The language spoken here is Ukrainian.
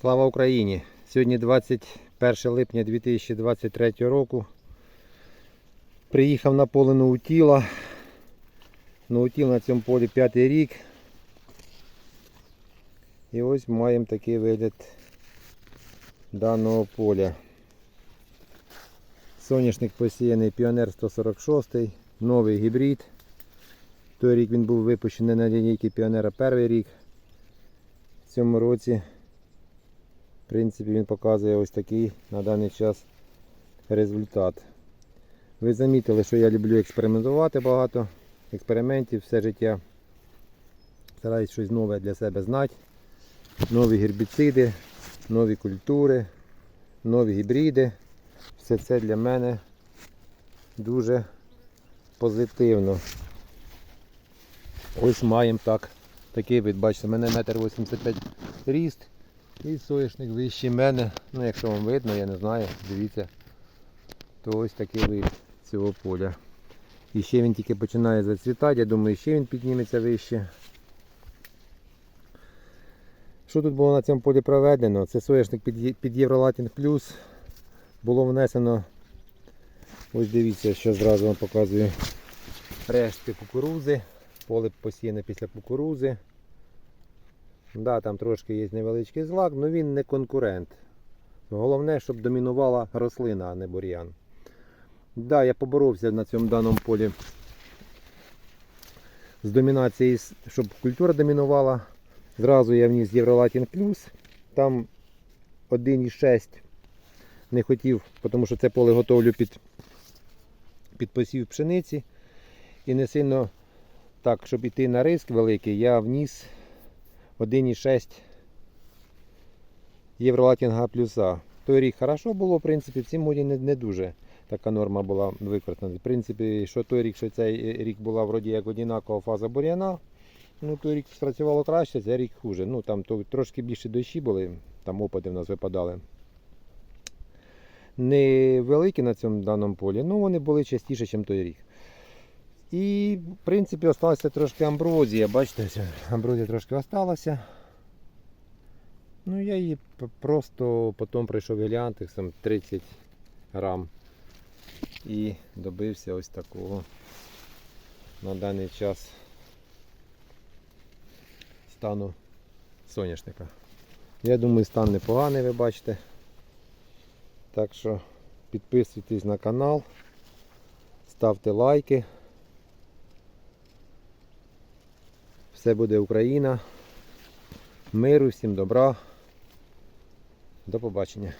Слава Україні! Сьогодні 21 липня 2023 року. Приїхав на поле Наутіла. Наутіл на цьому полі п'ятий рік. І ось маємо такий вигляд даного поля. Соняшник посіяний Піонер 146, новий гібрид. Той рік він був випущений на лінійки Піонера перший рік. В цьому році в принципі, він показує ось такий на даний час результат. Ви замітили, що я люблю експериментувати багато. Експериментів все життя. Стараюсь щось нове для себе знати. Нові гербіциди, нові культури, нові гібриди. Все це для мене дуже позитивно. Ось маємо так. Такий вид, бачите, у мене 1,85 м ріст. І соняшник вище мене. Ну якщо вам видно, я не знаю, дивіться. То ось такий вид цього поля. І ще він тільки починає зацвітати, я думаю, ще він підніметься вище. Що тут було на цьому полі проведено? Це Є- під Євролатінг Плюс. Було внесено, ось дивіться, що зразу вам показую. Рештки кукурузи. Поле посіяне після кукурузи. Да, там трошки є невеличкий злак, але він не конкурент. Головне, щоб домінувала рослина, а не бур'ян. Да, я поборовся на цьому даному полі з домінацією, щоб культура домінувала. Зразу я вніс Євролатін плюс. Там 1,6 не хотів, тому що це поле готовлю під, під посів пшениці. І не сильно так, щоб іти на риск великий, я вніс 1,6 Євролатінга плюса. Той рік хорошо було, в принципі, в цім годі не, не дуже така норма була використана. В принципі, що той рік, що цей рік була вроді як одинакова фаза бур'яна. Ну, той рік спрацювало краще, цей рік хуже. Ну, там то, трошки більше дощі були, там опади в нас випадали. Не великі на цьому даному полі, ну вони були частіше, ніж той рік. І, в принципі, залишилася трошки амброзія. Бачите, амброзія трошки залишилася. Ну, я її просто потім прийшов геліантексом 30 грам. І добився ось такого на даний час стану соняшника. Я думаю, стан непоганий, ви бачите. Так що підписуйтесь на канал, ставте лайки. Все буде Україна. Миру, всім добра. До побачення.